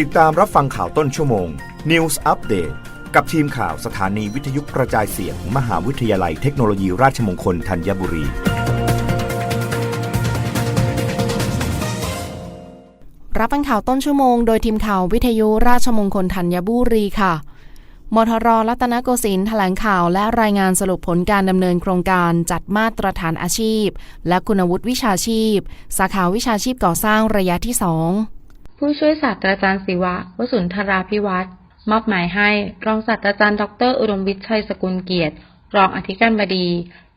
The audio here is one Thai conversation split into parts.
ติดตามรับฟังข่าวต้นชั่วโมง News Update กับทีมข่าวสถานีวิทยุกระจายเสียงมหาวิทยาลัยเทคโนโลยีราชมงคลธัญบุรี รับฟังข่าวต้นชั่วโมง โดยทีมข่าววิทยุราชมงคลธัญบุรีค่ะมทรรัตนโกสินทร์แถลงข่าวและรายงานสรุปผลการดำเนินโครงการจัดมาตรฐานอาชีพ และคุณวุฒิวิชาชีพ สาขาวิชาชีพก่อสร้างระยะที่ 2 ผู้ช่วยศาสตราจารย์ศิวะวสุนทราพิวัตรมอบหมายให้รองศาสตราจารย์ดร อุดมวิชัยสกุลเกียรติ รองอธิการบดี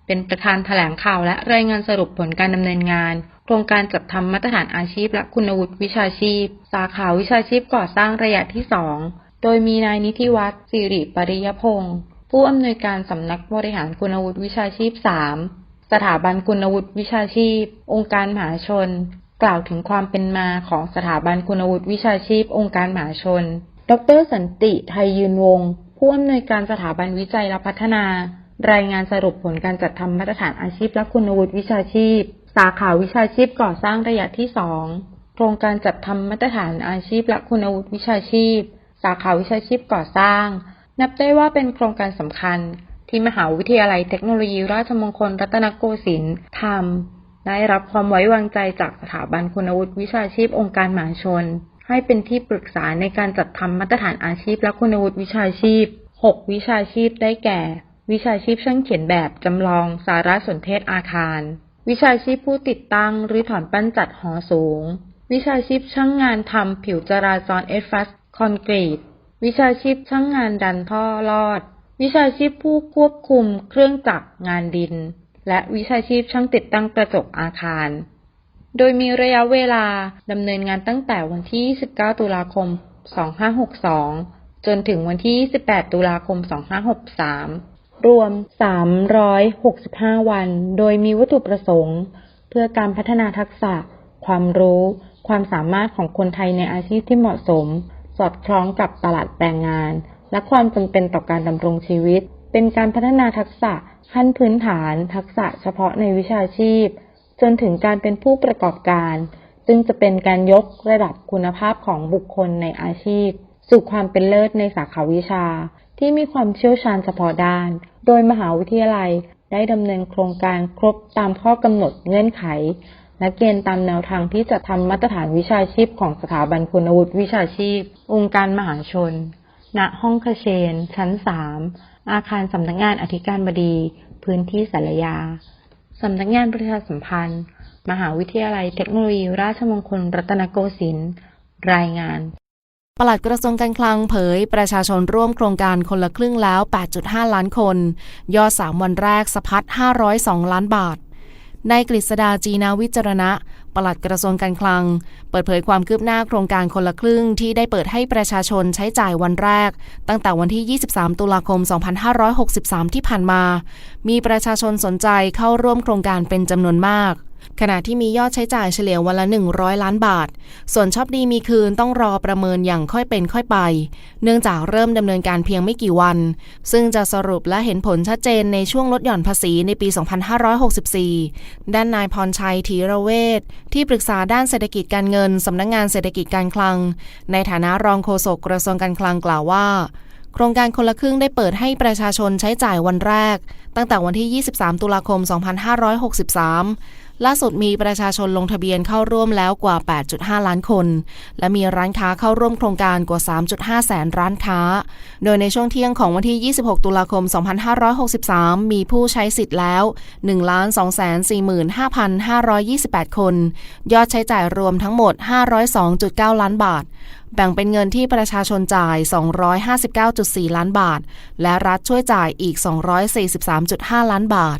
เป็นประธานแถลงข่าวและรายงานสรุปผลการดำเนินงาน โครงการจัดทำมาตรฐานอาชีพและคุณวุฒิวิชาชีพ สาขาวิชาชีพก่อสร้างระยะที่2โดยมีนายนิธิวัฒน์สิริปริยพงศ์ผู้อำนวยการสำนักบริหารคุณวุฒิวิชาชีพ 3 สถาบันคุณวุฒิวิชาชีพ องค์การมหาชน กล่าวถึงความเป็นมาของสถาบันคุณวุฒิวิชาชีพองค์การมหาชน ดรสันติไทยยืนวง ผู้อำนวยการสถาบันวิจัยและพัฒนา รายงานสรุปผลการจัดทำมาตรฐานอาชีพและคุณวุฒิวิชาชีพ สาขาวิชาชีพก่อสร้างระยะที่ 2 โครงการจัดทำมาตรฐานอาชีพและคุณวุฒิวิชาชีพ สาขาวิชาชีพก่อสร้าง นับได้ว่าเป็นโครงการสำคัญ ที่มหาวิทยาลัยเทคโนโลยีราชมงคลรัตนโกสินทร์ทำ ได้รับความไว้วางใจจากสถาบันคุณวุฒิวิชาชีพองค์การมหาชน ให้เป็นที่ปรึกษาในการจัดทำมาตรฐานอาชีพและคุณวุฒิวิชาชีพ 6 วิชาชีพได้แก่ วิชาชีพช่างเขียนแบบจำลองสารสนเทศอาคาร วิชาชีพผู้ติดตั้งหรือถอนปั้นจัดหอสูง วิชาชีพช่างงานทำผิวจราจรเอสฟัสคอนกรีต วิชาชีพช่างงานดันท่อลอด วิชาชีพผู้ควบคุมเครื่องจักรงานดิน และวิชาชีพช่างติดตั้งกระจกอาคาร โดยมีระยะเวลาดำเนินงานตั้งแต่วันที่ 29 ตุลาคม 2562 จนถึงวันที่ 28 ตุลาคม 2563 รวม 365 วัน โดยมีวัตถุประสงค์ เพื่อการพัฒนาทักษะ ความรู้ ความสามารถของคนไทยในอาชีพที่เหมาะสม สอดคล้องกับตลาดแรงงาน และความจำเป็นต่อการดำรงชีวิต เป็นการพัฒนาทักษะขั้นพื้นฐาน ทักษะเฉพาะในวิชาชีพ จนถึงการเป็นผู้ประกอบการ ซึ่งจะเป็นการยกระดับคุณภาพของบุคคลในอาชีพ สู่ความเป็นเลิศในสาขาวิชา ที่มีความเชี่ยวชาญเฉพาะด้าน โดยมหาวิทยาลัยได้ดำเนินโครงการครบตามข้อกำหนดเงื่อนไข และเกณฑ์ตามแนวทางที่จะทำมาตรฐานวิชาชีพของสถาบันคุณวุฒิวิชาชีพ องค์การมหาชน ณ ห้องคเชน ชั้น 3 อาคารสำนักงานอธิการบดี พื้นที่สารยา สำนักงานประชาสัมพันธ์ มหาวิทยาลัยเทคโนโลยีราชมงคลรัตนโกสินทร์รายงานปลัดกระทรวงการคลังเผย ประชาชนร่วมโครงการคนละครึ่งแล้ว 8.5 ล้านคน ยอด 3 วันแรกสะพัด 502 ล้านบาท นายกฤษดาจีนาวิจารณะ ปลัดกระทรวงการคลัง เปิดเผยความคืบหน้าโครงการคนละครึ่งที่ได้เปิดให้ประชาชนใช้จ่ายวันแรก ตั้งแต่วันที่ 23 ตุลาคม 2563 ที่ผ่านมา มีประชาชนสนใจเข้าร่วมโครงการเป็นจำนวนมาก ขณะที่มียอดใช้จ่ายเฉลี่ยวันละ 100 ล้านบาท ส่วนชอบดีมีคืนต้องรอประเมินอย่างค่อยเป็นค่อยไป เนื่องจากเริ่มดำเนินการเพียงไม่กี่วัน ซึ่งจะสรุปและเห็นผลชัดเจนในช่วงลดหย่อนภาษีในปี 2564 ด้านนายพรชัยธีระเวชที่ปรึกษาด้านเศรษฐกิจการเงินสำนักงงานเศรษฐกิจการคลัง ในฐานะรองโฆษกกระทรวงการคลังกล่าวว่าโครงการคนละครึ่งได้เปิดให้ประชาชนใช้จ่ายวันแรก ตั้งแต่วันที่ 23 ตุลาคม 2563 ล่าสุดมีประชาชนลงทะเบียนเข้าร่วมแล้วกว่า 8.5 ล้านคน และมีร้านค้าเข้าร่วมโครงการกว่า 3.5 แสนร้านค้า โดยในช่วงเที่ยงของวันที่ 26 ตุลาคม 2563 มีผู้ใช้สิทธิ์แล้ว 1,245,528 คน ยอดใช้จ่ายรวมทั้งหมด 502.9 ล้านบาท แบ่งเป็นเงินที่ประชาชนจ่าย 259.4 ล้านบาท และรัฐช่วยจ่ายอีก 243.5 ล้านบาท